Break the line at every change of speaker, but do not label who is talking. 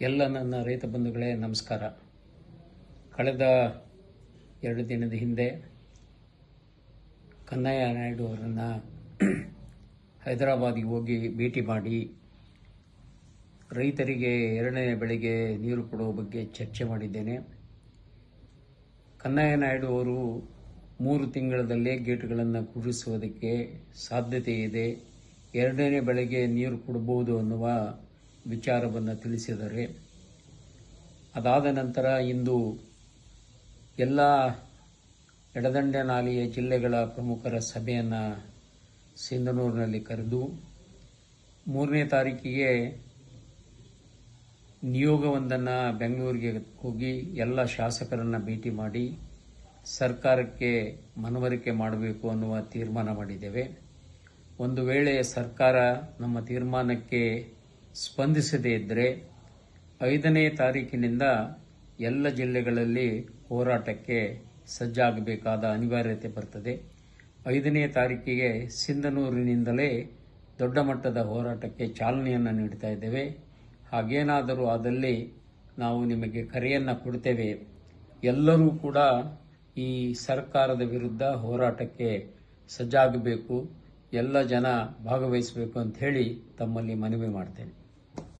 ಎಲ್ಲ ನನ್ನ ರೈತ ಬಂಧುಗಳೇ, ನಮಸ್ಕಾರ. ಕಳೆದ ಎರಡು ದಿನದ ಹಿಂದೆ ಕನ್ನಯ್ಯ ನಾಯ್ಡು ಅವರನ್ನು ಹೈದರಾಬಾದಿಗೆ ಹೋಗಿ ಭೇಟಿ ಮಾಡಿ ರೈತರಿಗೆ ಎರಡನೇ ಬೆಳೆಗೆ ನೀರು ಕೊಡುವ ಬಗ್ಗೆ ಚರ್ಚೆ ಮಾಡಿದ್ದೇನೆ. ಕನ್ನಯ್ಯ ನಾಯ್ಡು ಅವರು ಮೂರು ತಿಂಗಳಲ್ಲೇ ಗೇಟ್ಗಳನ್ನು ಕುಡಿಸುವುದಕ್ಕೆ ಸಾಧ್ಯತೆ ಇದೆ ಎರಡನೇ ಬೆಳೆಗೆ ನೀರು ಕೊಡಬಹುದು ಅನ್ನುವ ವಿಚಾರವನ್ನು ತಿಳಿಸಿದರೆ, ಅದಾದ ನಂತರ ಇಂದು ಎಲ್ಲ ಎಡದಂಡೆ ನಾಲಿಯ ಜಿಲ್ಲೆಗಳ ಪ್ರಮುಖರ ಸಭೆಯನ್ನು ಸಿಂಧನೂರಿನಲ್ಲಿ ಕರೆದು, ಮೂರನೇ ತಾರೀಕಿಗೆ ನಿಯೋಗವೊಂದನ್ನು ಬೆಂಗಳೂರಿಗೆ ಹೋಗಿ ಎಲ್ಲ ಶಾಸಕರನ್ನು ಭೇಟಿ ಮಾಡಿ, ಸರ್ಕಾರಕ್ಕೆ ಮನವರಿಕೆ ಮಾಡಬೇಕು ಅನ್ನುವ ತೀರ್ಮಾನ ಮಾಡಿದ್ದೇವೆ. ಒಂದು ವೇಳೆ ಸರ್ಕಾರ ನಮ್ಮ ತೀರ್ಮಾನಕ್ಕೆ ಸ್ಪಂದಿಸದೇ ಇದ್ದರೆ ಐದನೇ ತಾರೀಕಿನಿಂದ ಎಲ್ಲ ಜಿಲ್ಲೆಗಳಲ್ಲಿ ಹೋರಾಟಕ್ಕೆ ಸಜ್ಜಾಗಬೇಕಾದ ಅನಿವಾರ್ಯತೆ ಬರ್ತದೆ. ಐದನೇ ತಾರೀಕಿಗೆ ಸಿಂಧನೂರಿನಿಂದಲೇ ದೊಡ್ಡ ಮಟ್ಟದ ಹೋರಾಟಕ್ಕೆ ಚಾಲನೆಯನ್ನು ನೀಡ್ತಾ ಇದ್ದೇವೆ. ಹಾಗೇನಾದರೂ ಆದಲ್ಲಿ ನಾವು ನಿಮಗೆ ಕರೆಯನ್ನು ಕೊಡ್ತೇವೆ. ಎಲ್ಲರೂ ಕೂಡ ಈ ಸರ್ಕಾರದ ವಿರುದ್ಧ ಹೋರಾಟಕ್ಕೆ ಸಜ್ಜಾಗಬೇಕು. ಎಲ್ಲ ಜನ ಭಾಗವಹಿಸಬೇಕು ಅಂತ ತಮ್ಮಲ್ಲಿ ಮನವಿ ಮಾಡ್ತೇನೆ.